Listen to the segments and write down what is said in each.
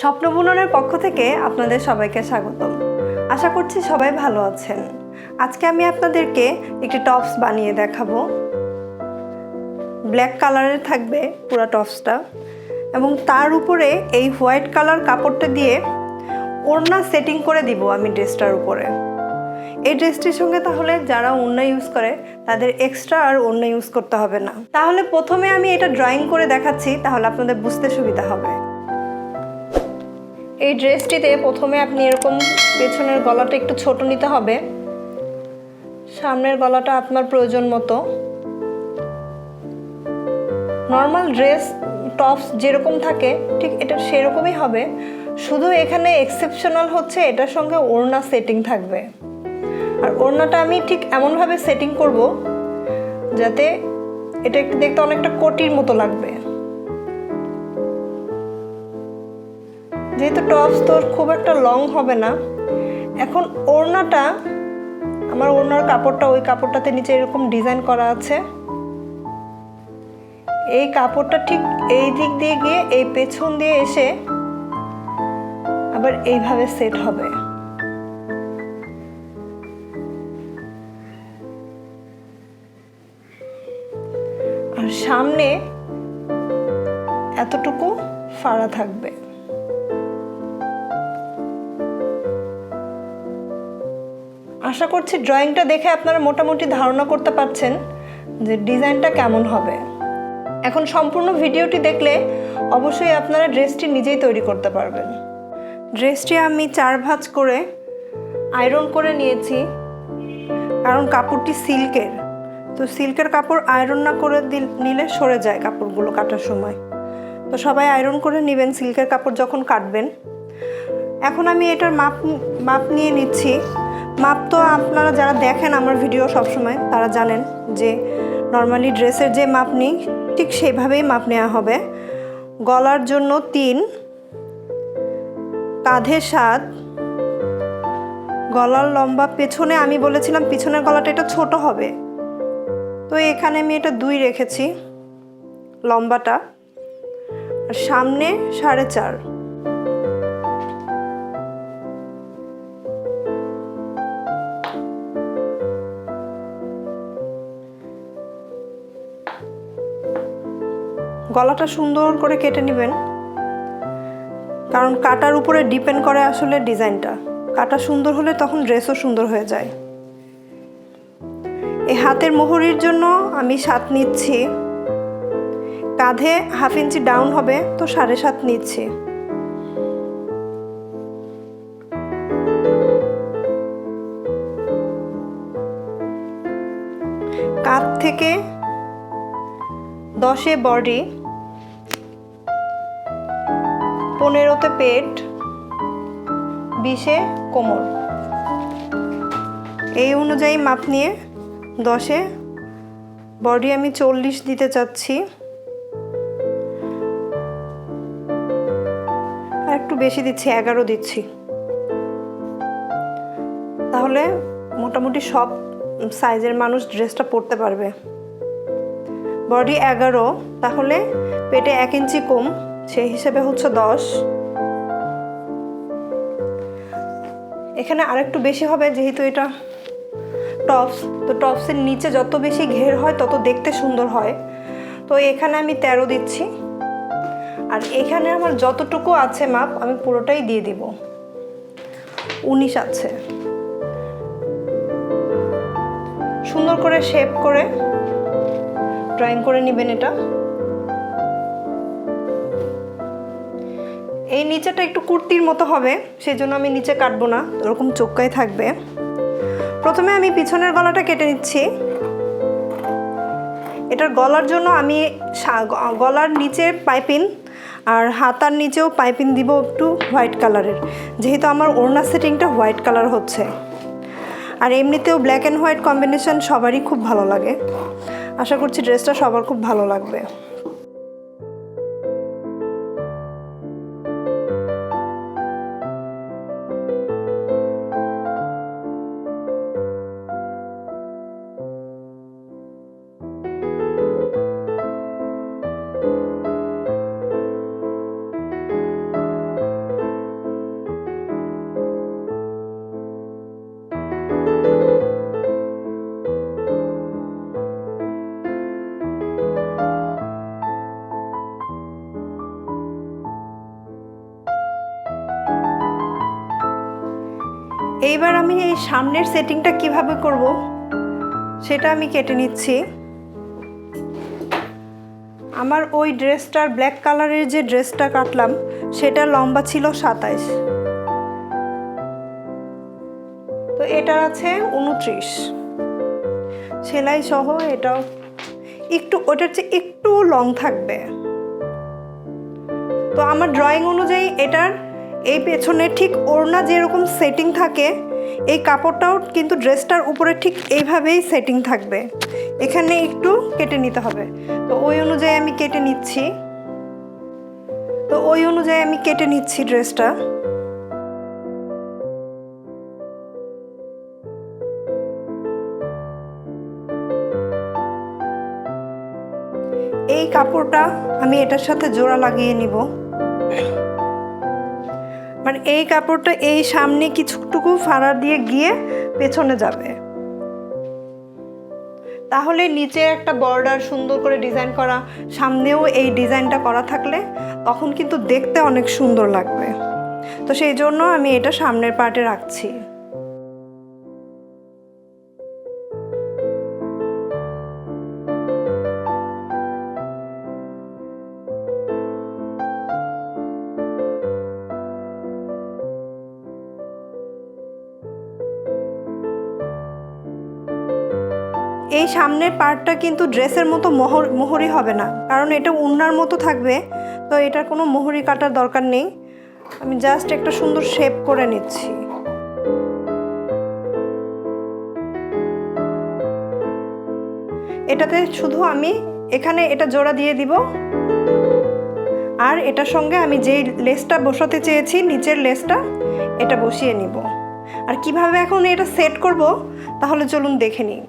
স্বপ্ন বুননের পক্ষ থেকে আপনাদের সবাইকে স্বাগতম। আশা করছি সবাই ভালো আছেন। আজকে আমি আপনাদেরকে একটি টপস বানিয়ে দেখাবো। ব্ল্যাক কালারের থাকবে পুরো টপসটা এবং তার উপরে এই হোয়াইট কালার কাপড়টা দিয়ে ওড়না সেটিং করে দিব আমি ড্রেসটার উপরে। এই ড্রেসটির সঙ্গে তাহলে যারা ওড়না ইউজ করে, তাদের এক্সট্রা আর ওড়না ইউজ করতে হবে না। তাহলে প্রথমে আমি এটা ড্রয়িং করে দেখাচ্ছি, তাহলে আপনাদের বুঝতে সুবিধা হবে। এই ড্রেসটিতে প্রথমে আপনি এরকম পেছনের গলাটা একটু ছোট নিতে হবে। সামনের গলাটা আপনার প্রয়োজন মতো। নর্মাল ড্রেস, টপস যেরকম থাকে, ঠিক এটা সেরকমই হবে। শুধু এখানে এক্সেপশনাল হচ্ছে, এটার সঙ্গে ওড়না সেটিং থাকবে। আর ওড়নাটা আমি ঠিক এমনভাবে সেটিং করব, যাতে এটা একটু দেখতে অনেকটা কোটির মতো লাগবে। যেহেতু টপস তোর খুব একটা লং হবে না, এখন ওড়নাটা, আমার ওড়নার কাপড়টা ওই কাপড়টাতে নিচে এরকম ডিজাইন করা আছে। এই কাপড়টা ঠিক এই দিক দিয়ে গিয়ে এই পেছন দিয়ে এসে আবার এইভাবে সেট হবে। আর সামনে এতটুকু ফাড়া থাকবে। আশা করছি ড্রয়িংটা দেখে আপনারা মোটামুটি ধারণা করতে পারছেন যে ডিজাইনটা কেমন হবে। এখন সম্পূর্ণ ভিডিওটি দেখলে অবশ্যই আপনারা ড্রেসটি নিজেই তৈরি করতে পারবেন। ড্রেসটি আমি চার ভাঁজ করে আয়রন করে নিয়েছি, কারণ কাপড়টি সিল্কের। তো সিল্কের কাপড় আয়রন না করে নিলে সরে যায় কাপড়গুলো কাটার সময়। তো সবাই আয়রন করে নেবেন সিল্কের কাপড় যখন কাটবেন। এখন আমি এটার মাপ মাপ নিয়ে নিচ্ছি। মাপ তো আপনারা যারা দেখেন আমার ভিডিও সবসময়, তারা জানেন যে নর্মালি ড্রেসের যে মাপ নিই, ঠিক সেভাবেই মাপ নেওয়া হবে। গলার জন্য তিন, কাঁধে সাত। গলার লম্বা পেছনে আমি বলেছিলাম পিছনের গলাটা এটা ছোট হবে। তো এখানে আমি এটা দুই রেখেছি লম্বাটা। আর সামনে সাড়ে চার। গলাটা সুন্দর করে কেটে নেবেন। কারণ কাটার উপরে ডিপেন্ড করে আসলে ডিজাইনটা। কাটা সুন্দর হলে তখন ড্রেসও সুন্দর হয়ে যায়। এই হাতের মোহরির জন্য আমি সাত নিচ্ছি। কাঁধে হাফ ইঞ্চি ডাউন হবে, তো সাড়ে সাত নিচ্ছি। কাঁধ থেকে দশে বডি পনেরোতে পেট, বিশে কোমর। এই অনুযায়ী মাপ নিয়ে দশে বডি আমি চল্লিশ দিতে চাচ্ছি। আর একটু বেশি দিচ্ছি, এগারো দিচ্ছি। তাহলে মোটামুটি সব সাইজের মানুষ ড্রেসটা পরতে পারবে। বডি এগারো, তাহলে পেটে এক ইঞ্চি কম। সেই হিসেবে হচ্ছে দশ। এখানে আরেকটু বেশি হবে, যেহেতু এটা টপস তো টপসের নিচে যত বেশি ঘের হয়, তত দেখতে সুন্দর হয়। তো এখানে আমি তেরো দিচ্ছি। আর এখানে আমার যতটুকু আছে মাপ, আমি পুরোটাই দিয়ে দিব। উনিশ আছে। সুন্দর করে শেপ করে ড্রয়িং করে নেবেন এটা। এই নিচেটা একটু কুর্তির মতো হবে সেই জন্য আমি নিচে কাটবো না, ওরকম চোক্কাই থাকবে। প্রথমে আমি পিছনের গলাটা কেটে নিচ্ছি। এটার গলার জন্য আমি গলার নিচে পাইপিন, আর হাতার নিচেও পাইপিন দিব একটু হোয়াইট কালারের, যেহেতু আমার ওড়না সেটিংটা হোয়াইট কালার হচ্ছে। আর এমনিতেও ব্ল্যাক অ্যান্ড হোয়াইট কম্বিনেশন সবারই খুব ভালো লাগে। আশা করছি ড্রেসটা সবার খুব ভালো লাগবে। সামনের সেটিংটা কীভাবে করব সেটা আমি কেটে নিচ্ছি। আমার ওই ড্রেসটার ব্ল্যাক কালারের যে ড্রেসটা কাটলাম, সেটা লম্বা ছিল সাতাইশ। তো এটার আছে উনত্রিশ। সেলাই সহ এটাও একটু, ওটার চেয়ে একটু লং থাকবে। তো আমার ড্রয়িং অনুযায়ী এটার এই পেছনে ঠিক ওড়না যেরকম সেটিং থাকে এই কাপড়টাও কিন্তু ড্রেসটার উপরে ঠিক এইভাবেই সেটিং থাকবে। এখানে একটু কেটে নিতে হবে। তো ওই অনুযায়ী আমি কেটে নিচ্ছি। তো ওই অনুযায়ী আমি কেটে নিচ্ছি ড্রেসটা। এই কাপড়টা আমি এটার সাথে জোড়া লাগিয়ে নিব। মানে এই কাপড়টা এই সামনে কিছুটুকু ফাড়া দিয়ে গিয়ে পেছনে যাবে। তাহলে নিচে একটা বর্ডার সুন্দর করে ডিজাইন করা, সামনেও এই ডিজাইনটা করা থাকলে তখন কিন্তু দেখতে অনেক সুন্দর লাগবে। তো সেই জন্য আমি এটা সামনের পার্টে রাখছি। সামনের পার্টটা কিন্তু ড্রেসের মতো মোহর মোহরি হবে না। কারণ এটা উন্নার মতো থাকবে, তো এটার কোনো মোহরি কাটার দরকার নেই। আমি জাস্ট একটা সুন্দর শেপ করে নিচ্ছি। এটাতে শুধু আমি এখানে এটা জোড়া দিয়ে দিব। আর এটার সঙ্গে আমি যেই লেসটা বসাতে চেয়েছি, নিচের লেসটা, এটা বসিয়ে নিব। আর কীভাবে এখন এটা সেট করব, তাহলে চলুন দেখে নিই।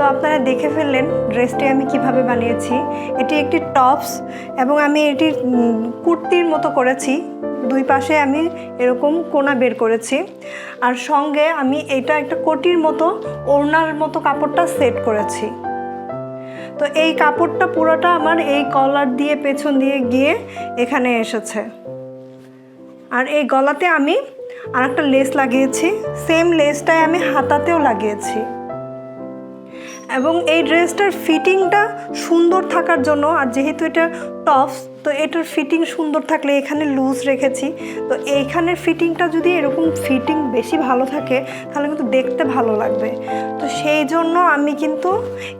তো আপনারা দেখে ফেললেন ড্রেসটি আমি কীভাবে বানিয়েছি। এটি একটি টপস এবং আমি এটি কুর্তির মতো করেছি। দুই পাশে আমি এরকম কোনা বের করেছি। আর সঙ্গে আমি এটা একটা কোটির মতো, ওড়নার মতো কাপড়টা সেট করেছি। তো এই কাপড়টা পুরোটা আমার এই কলার দিয়ে পেছন দিয়ে গিয়ে এখানে এসেছে। আর এই গলাতে আমি আর একটা লেস লাগিয়েছি। সেম লেসটাই আমি হাতাতেও লাগিয়েছি। এবং এই ড্রেসটার ফিটিংটা সুন্দর থাকার জন্য, আর যেহেতু এটা টপস, তো এটার ফিটিং সুন্দর থাকলে এখানে লুজ রেখেছি। তো এইখানের ফিটিংটা যদি এরকম ফিটিং বেশি ভালো থাকে, তাহলে কিন্তু দেখতে ভালো লাগবে। তো সেই জন্য আমি কিন্তু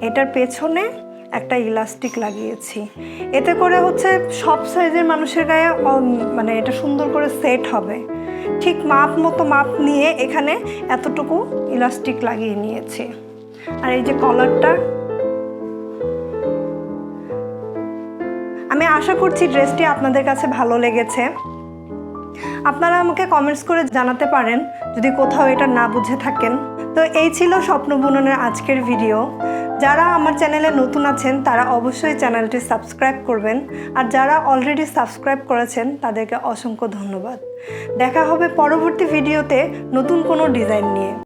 এটার পেছনে একটা ইলাস্টিক লাগিয়েছি। এতে করে হচ্ছে সব সাইজের মানুষের গায়ে মানে এটা সুন্দর করে সেট হবে। ঠিক মাপ মতো মাপ নিয়ে এখানে এতটুকু ইলাস্টিক লাগিয়ে নিয়েছি। আর এই যে কলারটা আমি আশা করছি ড্রেসটি আপনাদের কাছে ভালো লেগেছে। আপনারা আমাকে কমেন্টস করে জানাতে পারেন, যদি কোথাও এটা না বুঝে থাকেন। তো এই ছিল স্বপ্ন বুননের আজকের ভিডিও যারা আমার চ্যানেলে নতুন আছেন, তারা অবশ্যই চ্যানেলটি সাবস্ক্রাইব করবেন। আর যারা অলরেডি সাবস্ক্রাইব করেছেন, তাদেরকে অসংখ্য ধন্যবাদ। দেখা হবে পরবর্তী ভিডিওতে নতুন কোনো ডিজাইন নিয়ে।